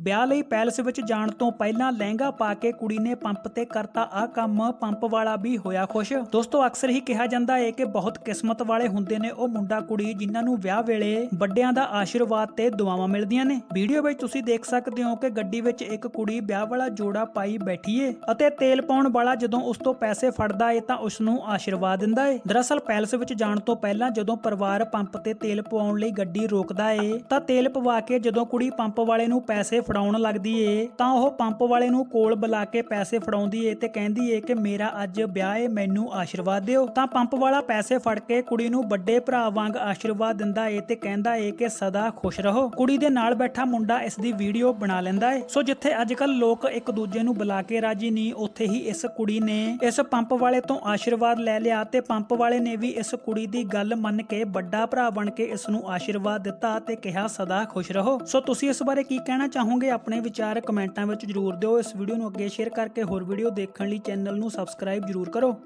ਵਿਆਹ ਲਈ ਪੈਲਸ ਵਿੱਚ ਜਾਣ ਤੋਂ ਪਹਿਲਾਂ ਲਹਿੰਗਾ ਪਾ ਕੇ ਕੁੜੀ ਨੇ ਪੰਪ ਤੇ ਕਰਤਾ ਆ ਕੰਮ, ਪੰਪ ਵਾਲਾ ਵੀ ਹੋਇਆ ਖੁਸ਼। ਦੋਸਤੋ, ਅਕਸਰ ਹੀ ਕਿਹਾ ਜਾਂਦਾ ਹੈ ਕਿ ਬਹੁਤ ਕਿਸਮਤ ਵਾਲੇ ਹੁੰਦੇ ਨੇ ਉਹ ਮੁੰਡਾ ਕੁੜੀ ਜਿਨ੍ਹਾਂ ਨੂੰ ਵਿਆਹ ਵੇਲੇ ਵੱਡਿਆਂ ਦਾ ਆਸ਼ੀਰਵਾਦ ਤੇ ਦੁਆਵਾਂ ਮਿਲਦੀਆਂ ਨੇ। ਵੀਡੀਓ ਵਿੱਚ ਤੁਸੀਂ ਦੇਖ ਸਕਦੇ ਹੋ ਕਿ ਗੱਡੀ ਵਿੱਚ ਇੱਕ ਕੁੜੀ ਵਿਆਹ ਵਾਲਾ ਜੋੜਾ ਪਾਈ ਬੈਠੀ ਏ ਅਤੇ ਤੇਲ ਪਾਉਣ ਵਾਲਾ ਜਦੋਂ ਉਸ ਤੋਂ ਪੈਸੇ ਫੜਦਾ ਏ ਤਾਂ ਉਸ ਨੂੰ ਆਸ਼ੀਰਵਾਦ ਦਿੰਦਾ ਏ। ਦਰਅਸਲ, ਪੈਲਸ ਵਿੱਚ ਜਾਣ ਤੋਂ ਪਹਿਲਾਂ ਜਦੋਂ ਪਰਿਵਾਰ ਪੰਪ ਤੇ ਤੇਲ ਪਵਾਉਣ ਲਈ ਗੱਡੀ ਰੋਕਦਾ ਏ ਤਾਂ ਤੇਲ ਪਵਾ ਕੇ ਜਦੋਂ ਕੁੜੀ ਪੰਪ ਵਾਲੇ ਨੂੰ ਪੈਸੇ ਫੜਾਉਣ ਲੱਗਦੀ ਏ, ਤਾਂ ਉਹ ਪੰਪ ਵਾਲੇ ਨੂੰ ਕੋਲ ਬੁਲਾ ਕੇ ਪੈਸੇ ਫੜਾਉਂਦੀ ਏ ਤੇ ਕਹਿੰਦੀ ਏ ਕਿ ਮੇਰਾ ਅੱਜ ਵਿਆਹ ਏ, ਮੈਨੂੰ ਆਸ਼ੀਰਵਾਦ ਦਿਓ। ਤਾਂ ਪੰਪ ਵਾਲਾ ਪੈਸੇ ਫੜ ਕੇ ਕੁੜੀ ਨੂੰ ਵੱਡੇ ਭਰਾ ਵਾਂਗ ਆਸ਼ੀਰਵਾਦ ਦਿੰਦਾ ਏ ਤੇ ਕਹਿੰਦਾ ਏ ਕਿ ਸਦਾ ਖੁਸ਼ ਰਹੋ। ਕੁੜੀ ਦੇ ਨਾਲ ਬੈਠਾ ਮੁੰਡਾ ਇਸ ਦੀ ਵੀਡੀਓ ਬਣਾ ਲੈਂਦਾ ਏ। ਸੋ ਜਿੱਥੇ ਅੱਜ ਕੱਲ ਲੋਕ ਇੱਕ ਦੂਜੇ ਨੂੰ ਬੁਲਾ ਕੇ ਰਾਜੀ ਨਹੀਂ, ਉੱਥੇ ਹੀ ਇਸ ਕੁੜੀ ਨੇ ਇਸ ਪੰਪ ਵਾਲੇ ਤੋਂ ਆਸ਼ੀਰਵਾਦ ਲੈ ਲਿਆ ਤੇ ਪੰਪ ਵਾਲੇ ਨੇ ਵੀ ਇਸ ਕੁੜੀ ਦੀ ਗੱਲ ਮੰਨ ਕੇ ਵੱਡਾ ਭਰਾ ਬਣ ਕੇ ਇਸ ਨੂੰ ਆਸ਼ੀਰਵਾਦ ਦਿੱਤਾ ਤੇ ਕਿਹਾ ਸਦਾ ਖੁਸ਼ ਰਹੋ। ਸੋ ਤੁਸੀਂ ਇਸ ਬਾਰੇ ਕੀ ਕਹਿਣਾ ਚਾਹੋਗੇ ਆਪਣੇ ਵਿਚਾਰ ਕਮੈਂਟਾਂ ਵਿੱਚ ਜਰੂਰ ਦਿਓ। ਇਸ ਵੀਡੀਓ ਨੂੰ ਅੱਗੇ ਸ਼ੇਅਰ ਕਰਕੇ ਹੋਰ ਵੀਡੀਓ ਦੇਖਣ ਲਈ ਚੈਨਲ ਨੂੰ ਸਬਸਕ੍ਰਾਈਬ ਜਰੂਰ ਕਰੋ।